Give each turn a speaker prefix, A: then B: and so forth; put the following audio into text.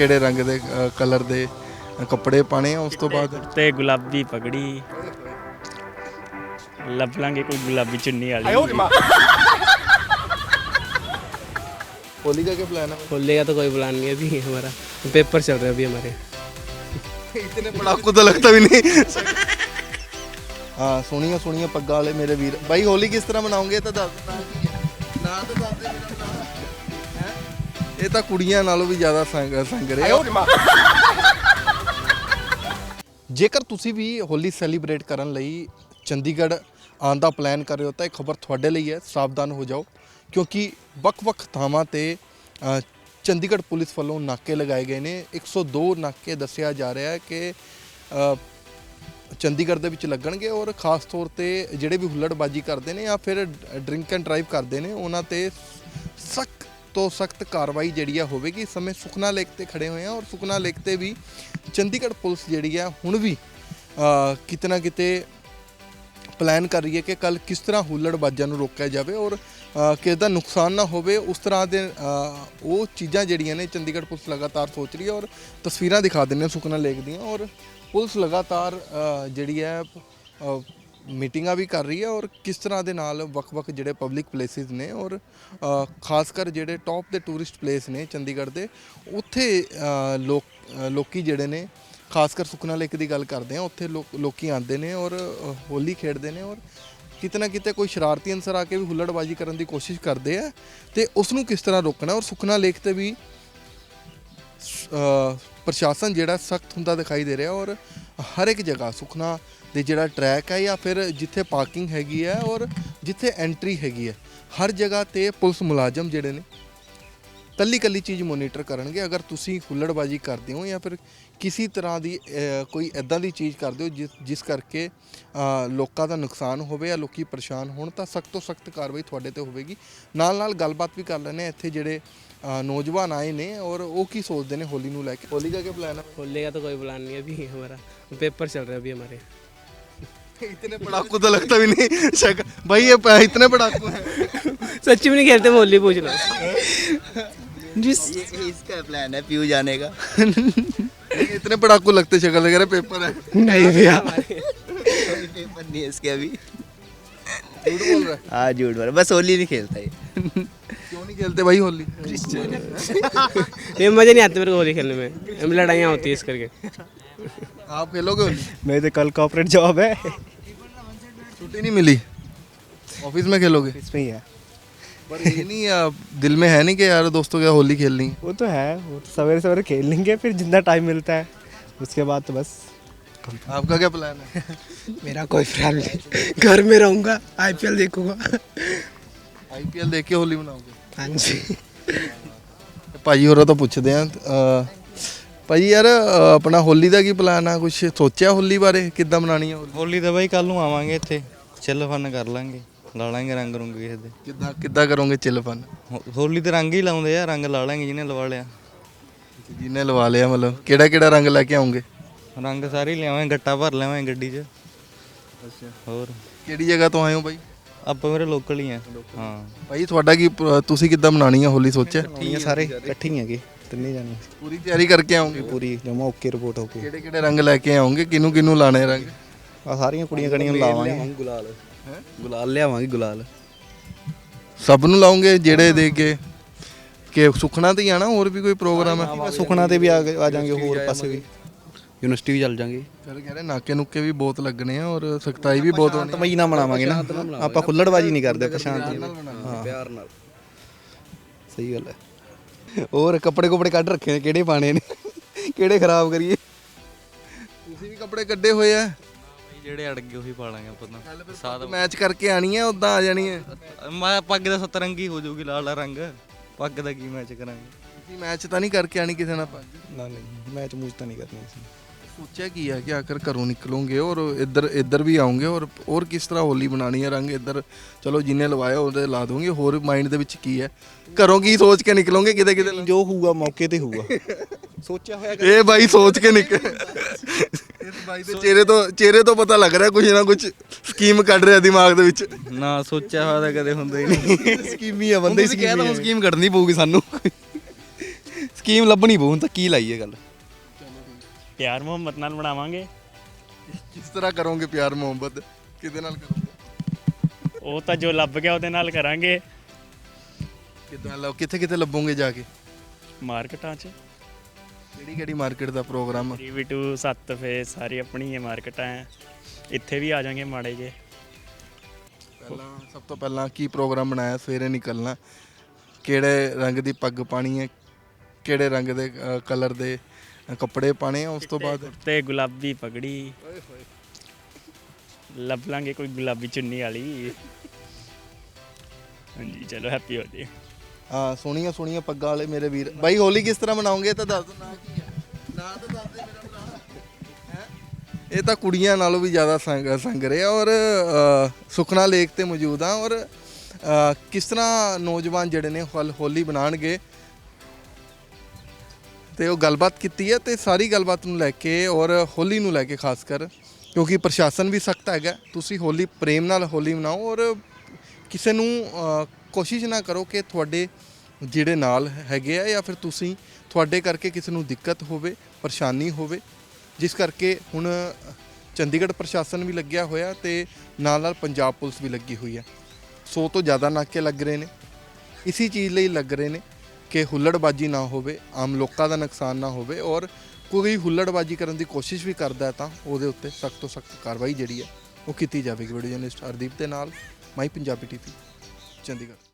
A: ਕਿਹੜੇ ਰੰਗ ਦੇ ਕਲਰ ਦੇ ਅ, ਕੱਪੜੇ ਪਾਣੇ ਆ ਉਸ ਤੋਂ ਬਾਅਦ
B: ਤੇ ਗੁਲਾਬੀ ਪਗੜੀ ਲੱਭ ਲਾਂਗੇ ਕੋਈ ਗੁਲਾਬੀ ਚੁੰਨੀ ਵਾਲੀ
A: होली का क्या प्लान है
C: होली का तो कोई प्लान नहीं है अभी हमारा पेपर चल रहे हैं अभी हमारे
A: इतने पड़ाकू तो लगता भी नहीं हाँ सोनिया सोनिया पग्गा वाले मेरे वीर भाई होली किस तरह मनाओगे ਤਾਂ ਦੱਸ ਨਾ ਕੀ ਹੈ ਨਾ ਤਾਂ ਦੱਸ ਦੇ ਮੇਰਾ ਨਾਂ ਹੈ ਇਹ ਤਾਂ ਕੁੜੀਆਂ ਨਾਲੋਂ ਵੀ ਜ਼ਿਆਦਾ ਸੰਗ ਸੰਗ ਰਹੇ ਜੇਕਰ ਤੁਸੀਂ ਵੀ ਹੋਲੀ ਸੈਲੀਬ੍ਰੇਟ ਕਰਨ ਲਈ ਚੰਡੀਗੜ੍ਹ ਆਉਣ ਦਾ ਪਲਾਨ ਕਰ ਰਹੇ ਹੋ ਤਾਂ ਇਹ ਖਬਰ ਤੁਹਾਡੇ ਲਈ ਹੈ ਸਾਵਧਾਨ ਹੋ ਜਾਓ ਕਿਉਂਕਿ ਵੱਖ-ਵੱਖ ਥਾਵਾਂ ਤੇ ਅ, ਚੰਡੀਗੜ੍ਹ ਪੁਲਿਸ ਵੱਲੋਂ ਨਾਕੇ ਲਗਾਏ ਗਏ ਨੇ। 102 ਨਾਕੇ ਦੱਸਿਆ ਜਾ ਰਿਹਾ ਹੈ ਕਿ ਅ, ਚੰਡੀਗੜ੍ਹ ਦੇ ਵਿੱਚ ਲੱਗਣਗੇ ਔਰ ਖਾਸ ਤੌਰ ਤੇ ਜਿਹੜੇ ਵੀ ਹੁੱਲੜਬਾਜੀ ਕਰਦੇ ਨੇ ਜਾਂ ਫਿਰ ਡਰਿੰਕ ਐਂਡ ਡਰਾਈਵ ਕਰਦੇ ਨੇ ਉਹਨਾਂ ਤੇ ਸਖਤ ਤੋਂ ਸਖਤ ਕਾਰਵਾਈ ਜਿਹੜੀ ਆ ਹੋਵੇਗੀ। ਇਸ ਸਮੇਂ ਸੁਖਨਾ ਲੇਕ ਤੇ ਖੜੇ ਹੋਏ ਆ ਔਰ ਸੁਖਨਾ ਲੇਕ ਤੇ ਵੀ ਚੰਡੀਗੜ੍ਹ ਪੁਲਿਸ ਜਿਹੜੀ ਆ ਹੁਣ ਵੀ ਅ, ਕਿਤੇ ਨਾ ਕਿਤੇ ਪਲਾਨ ਕਰ ਰਹੀ ਹੈ ਕਿ ਕੱਲ ਕਿਸ ਤਰ੍ਹਾਂ ਹੁੱਲੜਬਾਜ਼ਾਂ ਨੂੰ ਰੋਕਿਆ ਜਾਵੇ ਔਰ ਅ, ਕਿਸ ਦਾ ਨੁਕਸਾਨ ਨਾ ਹੋਵੇ ਉਸ ਤਰ੍ਹਾਂ ਦੇ ਉਹ ਚੀਜ਼ਾਂ ਜਿਹੜੀਆਂ ਨੇ ਚੰਡੀਗੜ੍ਹ ਪੁਲਿਸ ਲਗਾਤਾਰ ਸੋਚ ਰਹੀ ਹੈ ਔਰ ਤਸਵੀਰਾਂ ਦਿਖਾ ਦਿੰਦੇ ਹਾਂ ਸੁਖਨਾ ਲੇਕ ਦੀਆਂ ਔਰ ਪੁਲਿਸ ਲਗਾਤਾਰ ਜਿਹੜੀ ਹੈ ਮੀਟਿੰਗਾਂ ਵੀ ਕਰ ਰਹੀ ਹੈ ਔਰ ਕਿਸ ਤਰ੍ਹਾਂ ਦੇ ਨਾਲ ਵੱਖ-ਵੱਖ ਜਿਹੜੇ ਪਬਲਿਕ ਪਲੇਸਿਸ ਨੇ ਔਰ ਖਾਸ ਕਰ ਜਿਹੜੇ ਟੌਪ ਦੇ ਟੂਰਿਸਟ ਪਲੇਸ ਨੇ ਚੰਡੀਗੜ੍ਹ ਦੇ, ਉੱਥੇ ਲੋਕ ਲੋਕੀ ਜਿਹੜੇ ਨੇ ਖਾਸ ਕਰ ਸੁਖਨਾ ਲੇਕ ਦੀ ਗੱਲ ਕਰਦੇ ਆ ਉੱਥੇ ਲੋਕ- ਲੋਕੀ ਆਉਂਦੇ ਨੇ ਔਰ ਹੋਲੀ ਖੇਡਦੇ ਨੇ ਔਰ ਕਿਤੇ ਨਾ ਕਿਤੇ ਕੋਈ ਸ਼ਰਾਰਤੀ ਅਨਸਰ ਆ ਕੇ ਵੀ ਹੁੱਲੜਬਾਜੀ ਕਰਨ ਦੀ ਕੋਸ਼ਿਸ਼ ਕਰਦੇ ਆ ਤੇ ਉਸ ਨੂੰ ਕਿਸ ਤਰ੍ਹਾਂ ਰੋਕਣਾ ਔਰ ਸੁਖਨਾ ਲੇਕ ਤੇ ਵੀ ਪ੍ਰਸ਼ਾਸਨ ਜਿਹੜਾ ਸਖਤ ਹੁੰਦਾ ਦਿਖਾਈ ਦੇ ਰਿਹਾ ਔਰ ਹਰ ਇੱਕ ਜਗ੍ਹਾ ਸੁਖਨਾ ਦੇ ਜਿਹੜਾ ਟਰੈਕ ਹੈ ਜਾਂ ਫਿਰ ਜਿੱਥੇ ਪਾਰਕਿੰਗ ਹੈਗੀ ਹੈ ਔਰ ਜਿੱਥੇ ਐਂਟਰੀ ਹੈਗੀ ਹੈ, ਹਰ ਜਗ੍ਹਾ ਤੇ ਪੁਲਿਸ ਮੁਲਾਜ਼ਮ ਜਿਹੜੇ ਨੇ ਕੱਲੀ ਕੱਲੀ ਚੀਜ਼ ਮੋਨੀਟਰ ਕਰਨਗੇ ਅਗਰ ਤੁਸੀਂ ਹੁੱਲੜਬਾਜੀ ਕਰਦੇ ਹੋ ਜਾਂ ਫਿਰ ਕਿਸੇ ਤਰ੍ਹਾਂ ਦੀ ਅ, ਕੋਈ ਐਦਾਂ ਦੀ ਚੀਜ਼ ਕਰਦੇ ਹੋ ਜਿਸ ਜਿਸ ਕਰਕੇ ਅ, ਲੋਕਾਂ ਦਾ ਨੁਕਸਾਨ ਹੋਵੇ ਜਾਂ ਲੋਕੀ ਪਰੇਸ਼ਾਨ ਹੋਣ ਤਾਂ ਸਖਤ ਤੋਂ ਸਖਤ ਕਾਰਵਾਈ ਤੁਹਾਡੇ ਤੇ ਹੋਵੇਗੀ ਨਾਲ ਨਾਲ ਗੱਲਬਾਤ ਵੀ ਕਰ ਲੈਣੇ ਇੱਥੇ ਜਿਹੜੇ ਅ, ਨੌਜਵਾਨ ਆਏ ਨੇ ਔਰ ਉਹ ਕੀ ਸੋਚਦੇ ਨੇ ਹੋਲੀ ਨੂੰ ਲੈ ਕੇ ਹੋਲੀ ਦਾ ਕੀ ਪਲਾਨ ਹੈ
C: होली का तो कोई प्लान नहीं है अभी हमारा पेपर चल रहे हैं अभी हमारे
A: इतने पड़ाकू तो लगता भी नहीं शक भाई ये प- इतने पड़ाकू हैं
C: सच्ची में नहीं खेलते मैं होली पूछ लो जिस
D: ये इसका प्लान है पीयू जाने का।
A: इतने पड़ाकू लगते शक्ल वगैरह पेपर है?
C: नहीं भैया।
D: पेपर नहीं है इसके अभी।
A: झूठ बोल रहा है?
D: हाँ झूठ बोल रहा। बस होली नहीं खेलता ये।
A: क्यों नहीं खेलते भाई होली?
C: ये मज़े नहीं आते मेरे को होली खेलने में। हमें लड़ाइयाँ होती है इस करके।
A: आप खेलोगे होली?
E: मेरे तो कल कॉपरेट जॉब है।
A: छुट्टी नहीं मिली? ऑफ़िस में खेलोगे?
E: इसमें ही है।
A: पर ये नहीं आ, दिल में है नहीं कि यार दोस्तों के होली खेलनी है
E: वो तो है वो तो सवेरे सवेरे खेल लेंगे फिर जितना टाइम मिलता है उसके बाद तो बस
A: आपका क्या प्लान है
C: मेरा कोई प्लान नहीं घर में रहूँगा आईपीएल देखूंगा
A: ਆਈਪੀਐਲ ਦੇਖ ਕੇ ਹੋਲੀ ਮਨਾਓਗੇ
C: हाँ जी
A: ਭਾਜੀ ਹੋਰਾਂ ਤੋਂ ਪੁੱਛਦੇ ਆ ਭਾਜੀ ਯਾਰ ਅ, ਆਪਣਾ ਹੋਲੀ ਦਾ ਕੀ ਪਲਾਨ ਆ ਕੁਝ ਸੋਚਿਆ ਹੋਲੀ ਬਾਰੇ ਕਿੱਦਾਂ ਮਨਾਣੀ ਆ ਹੋਲੀ
F: ਹੋਲੀ ਤਾਂ ਬਾਈ ਕੱਲ ਨੂੰ ਆਵਾਂਗੇ ਇੱਥੇ ਚਿੱਲ ਫਨ ਕਰ ਲਾਂਗੇ ਲਾ ਲਾਂਗੇ ਰੰਗ ਕਿਸੇ ਦੇ।
A: ਕਿੱਦਾਂ ਕਿੱਦਾਂ ਕਰੋਗੇ
F: ਚਿਲਪਨ ਹੋਲੀ ਤੇ ਰੰਗ ਹੀ ਲਾਉਂਦੇ ਆ ਰੰਗ ਲਾ ਲਾਂਗੇ ਜਿਹਨੇ ਲਵਾ ਲਿਆ।
A: ਜਿਹਨੇ ਲਵਾ ਲਿਆ ਮਤਲਬ ਕਿਹੜਾ ਕਿਹੜਾ ਰੰਗ ਲੈ ਕੇ ਆਉਂਗੇ?
F: ਰੰਗ ਸਾਰੇ ਹੀ ਗੱਟਾ ਭਰ ਲਿਆਵਾਂਗੇ ਗੱਡੀ 'ਚ। ਹੋਰ?
A: ਕਿਹੜੀ ਜਗ੍ਹਾ ਤੋਂ ਆਏ ਹੋ ਬਾਈ?
F: ਆਪਾਂ ਮੇਰੇ ਲੋਕਲ ਹੀ ਆ। ਹਾਂ।
A: ਭਾਈ ਤੁਹਾਡਾ ਕੀ ਤੁਸੀਂ ਕਿੱਦਾਂ ਮਨਾਣੀ ਆ ਹੋਲੀ ਸੋਚਿਆ?
E: ਠੀਕ ਸਾਰੇ ਇਕੱਠੇ ਹੀ ਹੈਗੇ ਤਿੰਨੇ ਜਾਣੇ।
A: ਪੂਰੀ ਤਿਆਰੀ ਕਰਕੇ ਆਉਂਗੇ?
E: ਪੂਰੀ ਜਮਾ ਓਕੇ ਰਿਪੋਰਟ ਹੋ ਕੇ
A: ਕਿਹੜੇ ਕਿਹੜੇ ਰੰਗ ਲੈ ਕੇ ਆਉਂਗੇ? ਕਿਨੂੰ ਕਿਨੂੰ ਲਾਣੇ ਰੰਗ?
E: ਆ ਸਾਰੀਆਂ ਕੁੜੀਆਂ ਕਣੀਆਂ ਲਾਵਾਂਗੇ
D: ਗੁਲਾਲ। ਹੈ ਗੁਲਾਲ ਲਿਆਵਾਂਗੇ ਗੁਲਾਲ।
A: ਸਭ ਨੂੰ ਲਾਉਂਗੇ ਜਿਹੜੇ ਦੇ ਕੇ ਕਿ ਸੁਖਣਾ ਤੇ ਹੀ ਹੋਰ ਵੀ ਕੋਈ ਪ੍ਰੋਗਰਾਮ ਹੈ
E: ਸੁਖਣਾ ਤੇ ਵੀ ਆ ਜਾਾਂਗੇ ਹੋਰ ਪਾਸੇ ਵੀ। ਯੂਨੀਵਰਸਿਟੀ ਵੀ ਚੱਲ ਜਾਾਂਗੇ
A: ਫਿਰ ਕਹਿ ਰਹੇ ਨਾਕੇ ਨੁੱਕੇ ਵੀ ਬਹੁਤ ਲੱਗਣੇ ਆ ਔਰ ਸਖਤਾਈ ਵੀ ਬਹੁਤ ਹੋਣੀ
E: ਤਮਈ ਨਾ। ਮਨਾਵਾਂਗੇ ਨਾ। ਆਪਾਂ ਖੁੱਲੜਬਾਜੀ ਨਹੀਂ ਕਰਦੇ ਪ੍ਰਸ਼ਾਂਤ
D: ਪਿਆਰ ਨਾਲ।
E: ਸਹੀ ਗੱਲ ਹੈ। ਹੋਰ ਕੱਪੜੇ ਕੁਪੜੇ ਕੱਢ ਰੱਖੇ ਨੇ ਕਿਹੜੇ ਪਾਣੇ ਨੇ? ਕਿਹੜੇ ਖਰਾਬ ਕਰੀਏ?
A: ਤੁਸੀਂ ਵੀ ਕੱਪੜੇ ਕੱਢੇ ਹੋਏ ਆ।
F: ਜਿਹੜੇ ਅੜ ਗਏ ਉਹੀ ਪਾ ਲਾਂਗੇ ਆਪਾਂ ਤਾਂ। ਸਾਦਾ
A: ਮੈਚ ਕਰਕੇ ਆਣੀ ਹੈ ਉਦਾਂ ਆ ਜਾਣੀ ਹੈ
F: ਮੈਂ ਪੱਗ ਦਾ ਸਤਰੰਗੀ ਹੋ ਜਾਊਗੀ ਲਾਲ ਰੰਗ। ਪੱਗ ਦਾ ਕੀ ਮੈਚ ਕਰਾਂਗੇ?
A: ਤੁਸੀਂ ਮੈਚ ਤਾਂ ਨਹੀਂ ਕਰਕੇ ਆਣੀ ਕਿਸੇ ਨਾਲ ਭੱਜ
E: ਨਾ ਨਹੀਂ ਮੈਚ ਮੂਚ ਤਾਂ ਨਹੀਂ ਕਰਨੀ ਸੀ
A: ਸੋਚਿਆ ਕੀ ਹੈ ਕਿ ਆਖਰ ਘਰੋਂ ਨਿਕਲੋਗੇ ਔਰ ਇੱਧਰ ਇੱਧਰ ਵੀ ਆਉਂਗੇ ਔਰ ਹੋਰ ਕਿਸ ਤਰ੍ਹਾਂ ਹੋਲੀ ਬਣਾਣੀ ਹੈ ਰੰਗ ਇੱਧਰ। ਚਲੋ ਜਿੰਨੇ ਲਵਾਇਆ ਉਹਦੇ ਲਾ ਦੋਗੇ ਹੋਰ ਮਾਈਂਡ ਦੇ ਵਿੱਚ ਕੀ ਹੈ ਘਰੋਂ ਕੀ ਸੋਚ ਕੇ ਨਿਕਲੋਗੇ ਕਿਤੇ ਕਿਤੇ
E: ਜੋ ਹੋਊਗਾ ਮੌਕੇ ਤੇ ਹੋਊਗਾ। ਸੋਚਿਆ ਹੋਇਆ
A: ਇਹ ਬਾਈ ਸੋਚ ਕੇ ਨਿਕਲ ਇਸ ਬਾਈ ਦੇ ਚਿਹਰੇ ਤੋਂ ਚਿਹਰੇ ਤੋਂ ਪਤਾ ਲੱਗ ਰਿਹਾ ਕੁਝ ਨਾ ਕੁਝ ਸਕੀਮ ਕੱਢ ਰਿਹਾ ਦਿਮਾਗ ਦੇ ਵਿੱਚ।
F: ਨਾ ਸੋਚਿਆ ਹੋਇਆ ਤਾਂ ਕਦੇ ਹੁੰਦਾ ਹੀ ਨਹੀਂ।
E: ਸਕੀਮੀ ਆ ਬੰਦੇ ਸਕੀਮ ਸਕੀਮ ਕੱਢਣੀ ਪਊਗੀ ਸਾਨੂੰ। ਸਕੀਮ ਲੱਭਣੀ ਪਊ ਹੁਣ ਤਾਂ ਕੀ ਲਾਈਏ ਗੱਲ।
B: ਪਿਆਰ ਮੁਹੱਬਤ ਨਾਲ ਬਣਾਵਾਂਗੇ।
A: ਕਿਸ ਤਰ੍ਹਾਂ ਕਰੋਗੇ ਪਿਆਰ ਮੁਹੱਬਤ? ਕਿਹਦੇ ਨਾਲ ਕਰੋਗੇ?
B: ਉਹ ਤਾਂ ਜੋ ਲੱਭ ਗਿਆ ਉਹਦੇ ਨਾਲ ਕਰਾਂਗੇ।
A: ਕਿੱਦਾਂ ਲਓ ਕਿੱਥੇ ਕਿੱਥੇ ਲੱਭੋਗੇ ਜਾ ਕੇ?
B: ਮਾਰਕੀਟਾਂ 'ਚ।
A: ਕਿਹੜੀ ਕਿਹੜੀ ਮਾਰਕੀਟ ਦਾ ਪ੍ਰੋਗਰਾਮ
B: ਵੀ ਟੂ ਸੱਤ ਫੇ ਸਾਰੀ ਆਪਣੀ ਹੀ ਮਾਰਕੀਟਾਂ ਹੈ ਇੱਥੇ ਵੀ ਆ ਜਾਾਂਗੇ ਮਾੜੇ ਜੇ
A: ਪਹਿਲਾਂ ਸਭ ਤੋਂ ਪਹਿਲਾਂ ਕੀ ਪ੍ਰੋਗਰਾਮ ਬਣਾਇਆ? ਸਵੇਰੇ ਨਿਕਲਣਾ। ਕਿਹੜੇ ਰੰਗ ਦੀ ਪੱਗ ਪਾਣੀ ਹੈ? ਕਿਹੜੇ ਰੰਗ ਦੇ ਕਲਰ ਦੇ ਕੱਪੜੇ ਪਾਣੇ ਆ? ਉਸ ਤੋਂ ਬਾਅਦ
B: ਤੇ ਗੁਲਾਬੀ ਪਗੜੀ। ਲੱਭ ਲਾਂਗੇ ਕੋਈ ਗੁਲਾਬੀ ਚੁੰਨੀ ਵਾਲੀ। ਹਾਂਜੀ ਚਲੋ ਹੈਪੀ ਹੋ ਜੀ।
A: ਹਾਂ ਸੋਹਣੀਆਂ ਸੋਹਣੀਆਂ ਪੱਗਾਂ ਵਾਲੇ ਮੇਰੇ ਵੀਰ। ਬਾਈ, ਹੋਲੀ ਕਿਸ ਤਰ੍ਹਾਂ ਮਨਾਉਂਗੇ ਤਾਂ ਦੱਸ ਦੋ ਨਾਂ ਕੀ ਹੈ ਨਾਂ ਤਾਂ ਦੱਸ ਦੇ ਮੇਰਾ ਭਰਾ। ਹੈਂ? ਇਹ ਤਾਂ ਕੁੜੀਆਂ ਨਾਲੋਂ ਵੀ ਜ਼ਿਆਦਾ ਸੰਗ ਸੰਗ ਰਹੇ ਆ ਔਰ ਸੁਖਨਾ ਲੇਕ ਤੇ ਮੌਜੂਦ ਆ ਔਰ ਕਿਸ ਤਰ੍ਹਾਂ ਨੌਜਵਾਨ ਜਿਹੜੇ ਨੇ ਹਲ, ਹੋਲੀ ਬਣਾਣਗੇ ਤੇ ਉਹ ਗੱਲਬਾਤ ਕੀਤੀ ਹੈ ਤੇ ਸਾਰੀ ਗੱਲਬਾਤ ਨੂੰ ਲੈ ਕੇ ਔਰ ਹੋਲੀ ਨੂੰ ਲੈ ਕੇ ਖਾਸ ਕਰ, ਕਿਉਂਕਿ ਪ੍ਰਸ਼ਾਸਨ ਵੀ ਸਖਤ ਹੈਗਾ। ਤੁਸੀਂ ਹੋਲੀ, ਪ੍ਰੇਮ ਨਾਲ ਹੋਲੀ ਮਨਾਓ ਔਰ ਕਿਸੇ ਨੂੰ ਕੋਸ਼ਿਸ਼ ਨਾ ਕਰੋ ਕਿ ਤੁਹਾਡੇ ਜਿਹੜੇ ਨਾਲ ਹੈਗੇ ਆ ਜਾਂ ਫਿਰ ਤੁਸੀਂ ਤੁਹਾਡੇ ਕਰਕੇ ਕਿਸੇ ਨੂੰ ਦਿੱਕਤ ਹੋਵੇ, ਪਰੇਸ਼ਾਨੀ ਹੋਵੇ, ਜਿਸ ਕਰਕੇ ਹੁਣ ਚੰਡੀਗੜ੍ਹ ਪ੍ਰਸ਼ਾਸਨ ਵੀ ਲੱਗਿਆ ਹੋਇਆ ਤੇ ਨਾਲ ਨਾਲ ਪੰਜਾਬ ਪੁਲਿਸ ਵੀ ਲੱਗੀ ਹੋਈ ਹੈ ਸੌ ਤੋਂ ਜ਼ਿਆਦਾ ਨਾਕੇ ਲੱਗ ਰਹੇ ਨੇ। ਇਸੀ ਚੀਜ਼ ਲਈ ਲੱਗ ਰਹੇ ਨੇ ਕਿ ਹੁੱਲੜਬਾਜੀ ਨਾ ਹੋਵੇ, ਆਮ ਲੋਕਾਂ ਦਾ ਨੁਕਸਾਨ ਨਾ ਹੋਵੇ ਔਰ ਕੋਈ ਹੁੱਲੜਬਾਜੀ ਕਰਨ ਦੀ ਕੋਸ਼ਿਸ਼ ਵੀ ਕਰਦਾ ਹੈ ਤਾਂ ਉਹਦੇ ਉੱਤੇ ਸਖਤ ਤੋਂ ਸਖਤ ਕਾਰਵਾਈ ਜਿਹੜੀ ਹੈ ਉਹ ਕੀਤੀ ਜਾਵੇਗੀ। ਵੀਡੀਓ ਜਰਨਲਿਸਟ ਹਰਦੀਪ ਦੇ ਨਾਲ, ਮਾਈ ਪੰਜਾਬੀ ਟੀਵੀ। ਚੰਡੀਗੜ੍ਹ